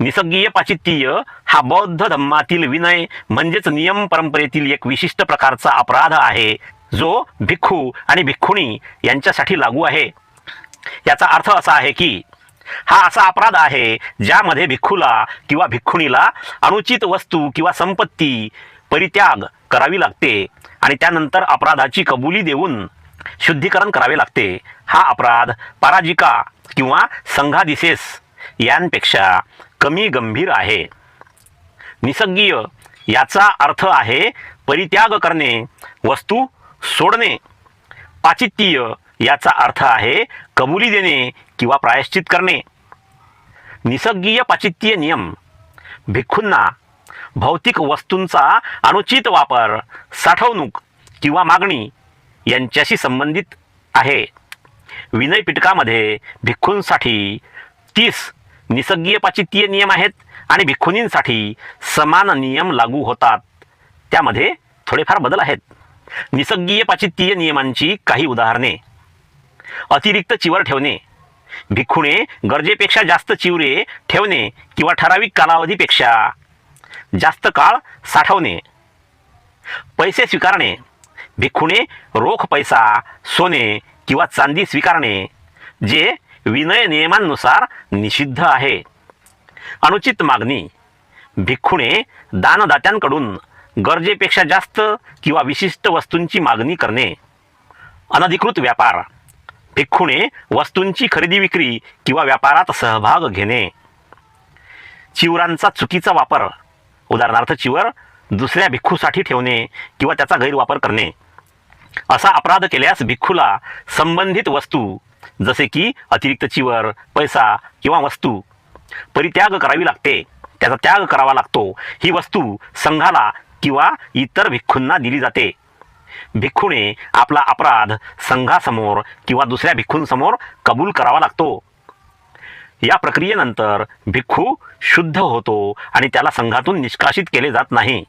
निसर्गीय पाचित्तीय हा बौद्ध धम्मातील विनय म्हणजेच नियम परंपरेतील एक विशिष्ट प्रकारचा अपराध आहे जो भिक्खू आणि भिक्खुणी यांच्यासाठी लागू आहे. याचा अर्थ असा आहे की हा असा अपराध आहे ज्यामध्ये भिक्खूला किंवा भिक्खुणीला अनुचित वस्तू किंवा संपत्ती परित्याग करावी लागते आणि त्यानंतर अपराधाची कबुली देऊन शुद्धीकरण करावे लागते. हा अपराध पराजिका किंवा संघादिसेस यांपेक्षा कमी गंभीर आहे. निसर्गीय याचा अर्थ आहे परित्याग करणे वस्तू सोडणे. पाचित्तीय याचा अर्थ आहे कबुली देणे किंवा प्रायश्चित करणे. निसर्गीय पाचित्तीय नियम. भिक्खूंना भौतिक वस्तूंचा अनुचित वापर साठवणूक किंवा मागणी यांच्याशी संबंधित आहे. विनय पिटकामध्ये भिक्खूंसाठी तीस निसर्गीय पाचित्तीय नियम आहेत आणि भिक्खुनींसाठी समान नियम लागू होतात. त्यामध्ये थोडेफार बदल आहेत. निसर्गीय पाचित्तीय नियमांची काही उदाहरणे. अतिरिक्त चिवर ठेवणे. भिक्खुणे गरजेपेक्षा जास्त चिवरे ठेवणे किंवा ठराविक कालावधीपेक्षा जास्त काळ साठवणे. पैसे स्वीकारणे. भिक्खुणे रोख पैसा सोने किंवा चांदी स्वीकारणे जे विनय नियमांनुसार निषिद्ध आहे. अनुचित मागणी. भिक्खुणे दानदात्यांकडून गरजेपेक्षा जास्त किंवा विशिष्ट वस्तूंची मागणी करणे. अनधिकृत व्यापार. भिक्खुणे वस्तूंची खरेदी विक्री किंवा व्यापारात सहभाग घेणे. चिवरांचा चुकीचा वापर. उदाहरणार्थ चिवर दुसऱ्या भिक्खूसाठी ठेवणे किंवा त्याचा गैरवापर करणे. असा अपराध केल्यास भिक्खूला संबंधित वस्तू जसे की अतिरिक्त चिवर पैसा किंवा वस्तू. परित्याग करावी लागते. त्याचा त्याग करावा लागतो. ही वस्तू संघाला किंवा इतर भिक्खूंना दिली जाते. भिक्खूने आपला अपराध संघासमोर किंवा दुसऱ्या भिक्खूंसमोर कबूल करावा लागतो. या प्रक्रियेनंतर भिक्खू शुद्ध होतो आणि त्याला संघातून निष्कासित केले जात नाही.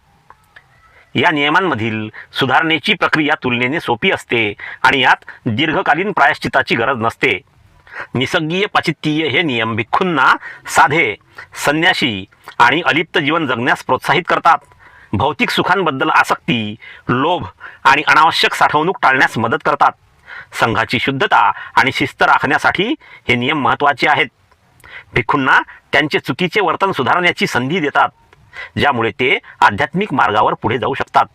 या नियमांमधील सुधारणेची प्रक्रिया तुलनेने सोपी असते आणि यात दीर्घकालीन प्रायश्चिताची गरज नसते. निसर्गीय पाचित्तीय हे नियम भिक्खूंना साधे संन्याशी आणि अलिप्त जीवन जगण्यास प्रोत्साहित करतात. भौतिक सुखांबद्दल आसक्ती लोभ आणि अनावश्यक साठवणूक टाळण्यास मदत करतात. संघाची शुद्धता आणि शिस्त राखण्यासाठी हे नियम महत्त्वाचे आहेत. भिक्खूंना त्यांचे चुकीचे वर्तन सुधारण्याची संधी देतात. ज्यामुळे ते आध्यात्मिक मार्गावर पुढे जाऊ शकतात.